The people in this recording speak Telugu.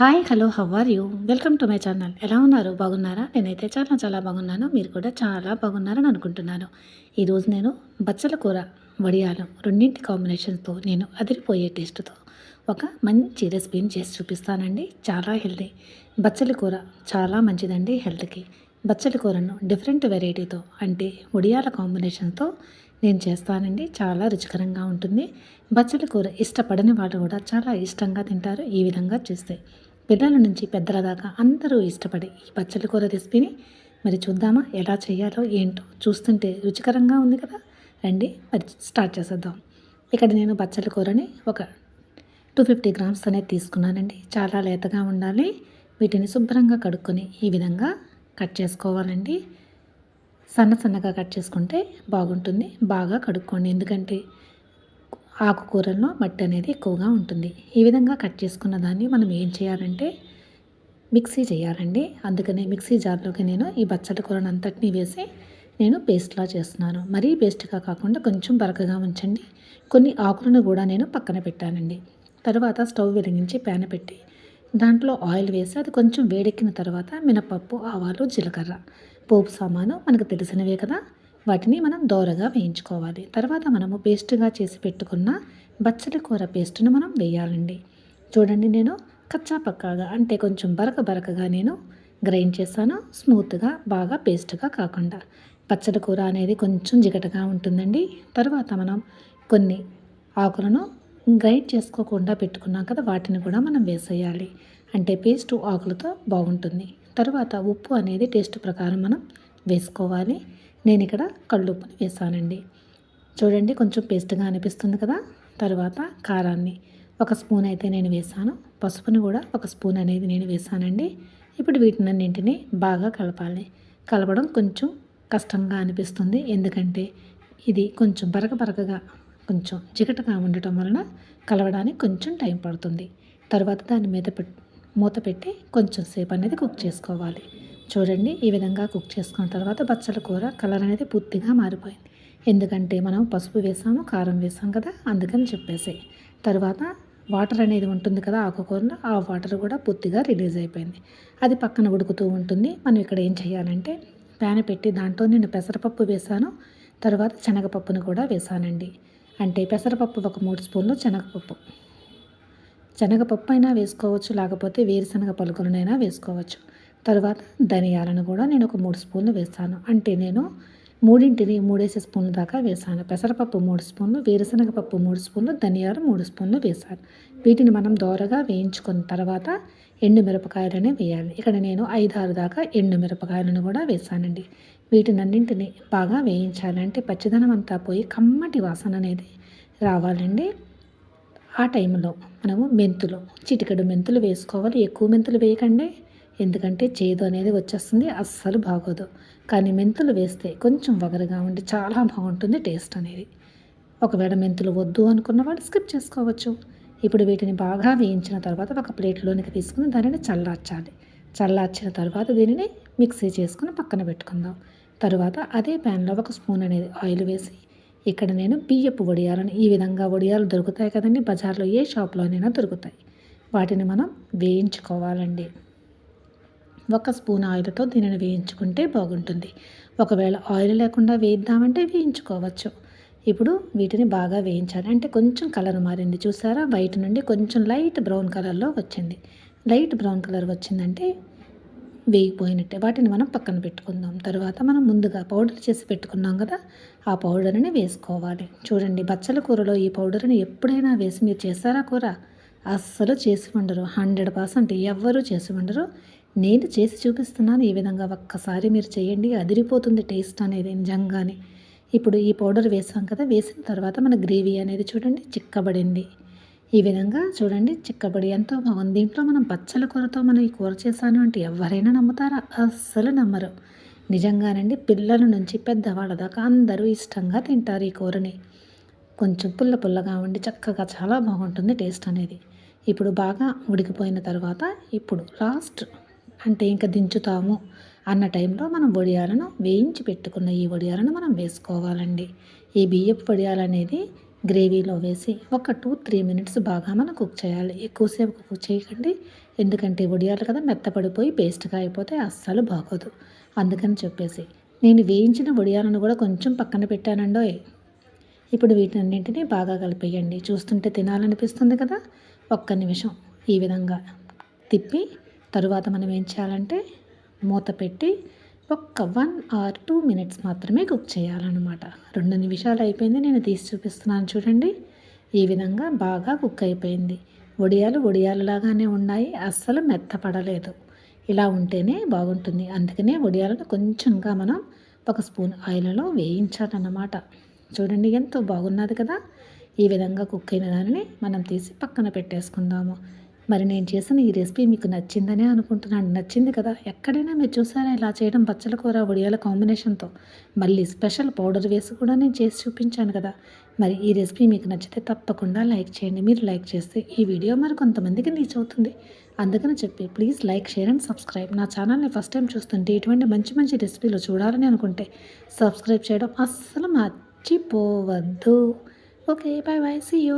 Hi hello how are you welcome to my channel ఎలా ఉన్నారు? బాగున్నారా? నేనైతే చాలా చాలా బాగున్నాను. మీరు కూడా చాలా బాగున్నారని అనుకుంటున్నాను. ఈరోజు నేను బచ్చల కూర వడియాలు రెండింటి కాంబినేషన్తో నేను అదిరిపోయే టేస్ట్తో ఒక మంచి రెసిపీని చేసి చూపిస్తానండి. చాలా హెల్తీ బచ్చల కూర చాలా మంచిదండి హెల్త్కి. బచ్చల కూరను డిఫరెంట్ వెరైటీతో అంటే వడియాల కాంబినేషన్తో నేను చేస్తానండి. చాలా రుచికరంగా ఉంటుంది. బచ్చల కూర ఇష్టపడని వాళ్ళు కూడా చాలా ఇష్టంగా తింటారు. ఈ విధంగా చేస్తే పిల్లల నుంచి పెద్దల దాకా అందరూ ఇష్టపడే ఈ పచ్చడి కూర రెసిపీని మరి చూద్దామా? ఎలా చేయాలో ఏంటో చూస్తుంటే రుచికరంగా ఉంది కదా? రండి మరి స్టార్ట్ చేసేద్దాం. ఇక్కడ నేను పచ్చడి కూరని ఒక టూ ఫిఫ్టీ గ్రామ్స్ అనేది తీసుకున్నానండి. చాలా లేతగా ఉండాలి. వీటిని శుభ్రంగా కడుక్కొని ఈ విధంగా కట్ చేసుకోవాలండి. సన్న సన్నగా కట్ చేసుకుంటే బాగుంటుంది. బాగా కడుక్కోండి. ఎందుకంటే ఆకుకూరల్లో మట్టి అనేది ఎక్కువగా ఉంటుంది. ఈ విధంగా కట్ చేసుకున్న దాన్ని మనం ఏం చేయాలంటే మిక్సీ చేయాలండి. అందుకనే మిక్సీ జార్లోకి నేను ఈ బచ్చల కూరను అంతటినీ వేసి నేను పేస్ట్లా చేస్తున్నాను. మరీ పేస్ట్గా కాకుండా కొంచెం బరకగా ఉంచండి. కొన్ని ఆకులను కూడా నేను పక్కన పెట్టానండి. తర్వాత స్టవ్ వెలిగించి ప్యాన్ పెట్టి దాంట్లో ఆయిల్ వేసి అది కొంచెం వేడెక్కిన తర్వాత మినపప్పు ఆవాలు జీలకర్ర. పోపు సామాను మనకు తెలిసినవే కదా. వాటిని మనం దోరగా వేయించుకోవాలి. తర్వాత మనము పేస్ట్గా చేసి పెట్టుకున్న బచ్చలి కూర పేస్ట్ను మనం వేయాలండి. చూడండి నేను కచ్చా పక్కాగా అంటే కొంచెం బరక బరకగా నేను గ్రైండ్ చేస్తాను స్మూత్గా బాగా పేస్ట్గా కాకుండా. పచ్చడి కూర అనేది కొంచెం జిగటగా ఉంటుందండి. తర్వాత మనం కొన్ని ఆకులను గ్రైండ్ చేసుకోకుండా పెట్టుకున్నాం కదా వాటిని కూడా మనం వేసేయాలి. అంటే పేస్ట్ ఆకులతో బాగుంటుంది. తర్వాత ఉప్పు అనేది టేస్ట్ ప్రకారం మనం వేసుకోవాలి. నేను ఇక్కడ కళ్ళుప్పుని వేసానండి. చూడండి కొంచెం పేస్ట్గా అనిపిస్తుంది కదా? తర్వాత కారాన్ని ఒక స్పూన్ అయితే నేను వేసాను. పసుపుని కూడా ఒక స్పూన్ అనేది నేను వేసానండి. ఇప్పుడు వీటినన్నింటినీ బాగా కలపాలి. కలపడం కొంచెం కష్టంగా అనిపిస్తుంది. ఎందుకంటే ఇది కొంచెం బరక బరకగా కొంచెం చికటగా ఉండటం వలన కలవడానికి కొంచెం టైం పడుతుంది. తర్వాత దాని మీద మూత పెట్టి కొంచెం సేపు అనేది కుక్ చేసుకోవాలి. చూడండి ఈ విధంగా కుక్ చేసుకున్న తర్వాత బచ్చల కూర కలర్ అనేది పూర్తిగా మారిపోయింది. ఎందుకంటే మనం పసుపు వేసాము కారం వేసాం కదా అందుకని చెప్పేసి. తర్వాత వాటర్ అనేది ఉంటుంది కదా ఆకుకూరలో ఆ వాటర్ కూడా పూర్తిగా రిలీజ్ అయిపోయింది. అది పక్కన ఉడుకుతూ ఉంటుంది. మనం ఇక్కడ ఏం చేయాలంటే ప్యాన్ పెట్టి దాంట్లో నేను పెసరపప్పు వేసాను తర్వాత శనగపప్పును కూడా వేసానండి. అంటే పెసరపప్పు ఒక మూడు స్పూన్లు శనగపప్పు. శనగపప్పు అయినా వేసుకోవచ్చు లేకపోతే వేరుశనగ పలుకులనైనా వేసుకోవచ్చు. తర్వాత ధనియాలను కూడా నేను ఒక మూడు స్పూన్లు వేస్తాను. అంటే నేను మూడింటిని మూడేసి స్పూన్ల దాకా వేసాను. పెసరపప్పు మూడు స్పూన్లు వేరుశనగ పప్పు మూడు స్పూన్లు ధనియాలు మూడు స్పూన్లు వేసాను. వీటిని మనం దోరగా వేయించుకున్న తర్వాత ఎండు మిరపకాయలనే వేయాలి. ఇక్కడ నేను ఐదారు దాకా ఎండు మిరపకాయలను కూడా వేసానండి. వీటినన్నింటిని బాగా వేయించాలి. అంటే పచ్చిదనం అంతా పోయి కమ్మటి వాసన అనేది రావాలండి. ఆ టైంలో మనము మెంతులు చిటికెడు మెంతులు వేసుకోవాలి. ఎక్కువ మెంతులు వేయకండి. ఎందుకంటే చేదు అనేది వచ్చేస్తుంది అస్సలు బాగోదు. కానీ మెంతులు వేస్తే కొంచెం వగరగా ఉండి చాలా బాగుంటుంది టేస్ట్ అనేది. ఒకవేళ మెంతులు వద్దు అనుకున్న వాళ్ళు స్కిప్ చేసుకోవచ్చు. ఇప్పుడు వీటిని బాగా వేయించిన తర్వాత ఒక ప్లేట్లోనికి తీసుకుని దానిని చల్లార్చాలి. చల్లార్చిన తర్వాత దీనిని మిక్సీ చేసుకుని పక్కన పెట్టుకుందాం. తర్వాత అదే ప్యాన్లో ఒక స్పూన్ అనేది ఆయిల్ వేసి ఇక్కడ నేను బియ్యపు వడియాలను ఈ విధంగా వడియాలు దొరుకుతాయి కదండి బజార్లో ఏ షాప్లోనైనా దొరుకుతాయి. వాటిని మనం వేయించుకోవాలండి. ఒక స్పూన్ ఆయిల్తో దీనిని వేయించుకుంటే బాగుంటుంది. ఒకవేళ ఆయిల్ లేకుండా వేయిద్దామంటే వేయించుకోవచ్చు. ఇప్పుడు వీటిని బాగా వేయించాలి. అంటే కొంచెం కలర్ మారింది చూసారా? వైట్ నుండి కొంచెం లైట్ బ్రౌన్ కలర్లో వచ్చింది. లైట్ బ్రౌన్ కలర్ వచ్చిందంటే వేగిపోయినట్టే. వాటిని మనం పక్కన పెట్టుకుందాం. తర్వాత మనం ముందుగా పౌడర్ చేసి పెట్టుకున్నాం కదా ఆ పౌడర్ని వేసుకోవాలి. చూడండి బచ్చల కూరలో ఈ పౌడర్ని ఎప్పుడైనా వేసి మీరు చేస్తారా కూర? అస్సలు చేసి ఉండరు. హండ్రెడ్ పర్సెంట్ ఎవ్వరూ చేసి ఉండరు. నేను చేసి చూపిస్తున్నాను ఈ విధంగా ఒక్కసారి మీరు చేయండి అదిరిపోతుంది టేస్ట్ అనేది నిజంగానే. ఇప్పుడు ఈ పౌడర్ వేసాం కదా వేసిన తర్వాత మన గ్రేవీ అనేది చూడండి చిక్కబడింది. ఈ విధంగా చూడండి చిక్కబడి ఎంతో బాగుంది. దీంట్లో మనం పచ్చల కూరతో మనం ఈ కూర చేశాను అంటే ఎవరైనా నమ్ముతారా? అస్సలు నమ్మరు. నిజంగానండి పిల్లల నుంచి పెద్దవాళ్ళ దాకా అందరూ ఇష్టంగా తింటారు ఈ కూరని. కొంచెం పుల్ల పుల్లగా ఉండి చక్కగా చాలా బాగుంటుంది టేస్ట్ అనేది. ఇప్పుడు బాగా ఉడికిపోయిన తర్వాత ఇప్పుడు లాస్ట్ అంటే ఇంకా దించుతాము అన్న టైంలో మనం వడియాలను వేయించి పెట్టుకున్న ఈ వడియాలను మనం వేసుకోవాలండి. ఈ బియ్యపు వడియాలు అనేది గ్రేవీలో వేసి ఒక టూ త్రీ మినిట్స్ బాగా మనం కుక్ చేయాలి. ఎక్కువసేపు కుక్ చేయకండి. ఎందుకంటే వడియాలు కదా మెత్తపడిపోయి పేస్ట్గా అయిపోతే అస్సలు బాగోదు. అందుకని చెప్పేసి నేను వేయించిన వడియాలను కూడా కొంచెం పక్కన పెట్టానండో ఇప్పుడు వీటన్నింటినీ బాగా కలిపేయండి. చూస్తుంటే తినాలనిపిస్తుంది కదా? ఒక్క నిమిషం ఈ విధంగా తిప్పి తరువాత మనం ఏం చేయాలంటే మూత పెట్టి ఒక్క వన్ ఆర్ టూ మినిట్స్ మాత్రమే కుక్ చేయాలన్నమాట. రెండు నిమిషాలు అయిపోయింది నేను తీసి చూపిస్తున్నాను చూడండి. ఈ విధంగా బాగా కుక్ అయిపోయింది. వడియాలు లాగానే ఉన్నాయి అస్సలు మెత్తపడలేదు. ఇలా ఉంటేనే బాగుంటుంది. అందుకనే వడియాలను కొంచెంగా మనం ఒక స్పూన్ ఆయిల్లో వేయించాలన్నమాట. చూడండి ఎంతో బాగున్నది కదా. ఈ విధంగా కుక్ అయిన దానిని మనం తీసి పక్కన పెట్టేసుకుందాము. మరి నేను చేసిన ఈ రెసిపీ మీకు నచ్చిందనే అనుకుంటున్నాను. నచ్చింది కదా? ఎక్కడైనా మీరు చూసారా? ఇలా చేయడం బచ్చల కూర వడియాల కాంబినేషన్తో. మళ్ళీ స్పెషల్ పౌడర్ వేసి కూడా నేను చేసి చూపించాను కదా? మరి ఈ రెసిపీ మీకు నచ్చితే తప్పకుండా లైక్ చేయండి. మీరు లైక్ చేస్తే ఈ వీడియో మరి కొంతమందికి రీచ్ అవుతుంది. అందుకని చెప్పి please like share and subscribe. నా ఛానల్ని ఫస్ట్ టైం చూస్తుంటే ఇటువంటి మంచి మంచి రెసిపీలు చూడాలని అనుకుంటే సబ్స్క్రైబ్ చేయడం అస్సలు మర్చిపోవద్దు. Okay bye bye see you.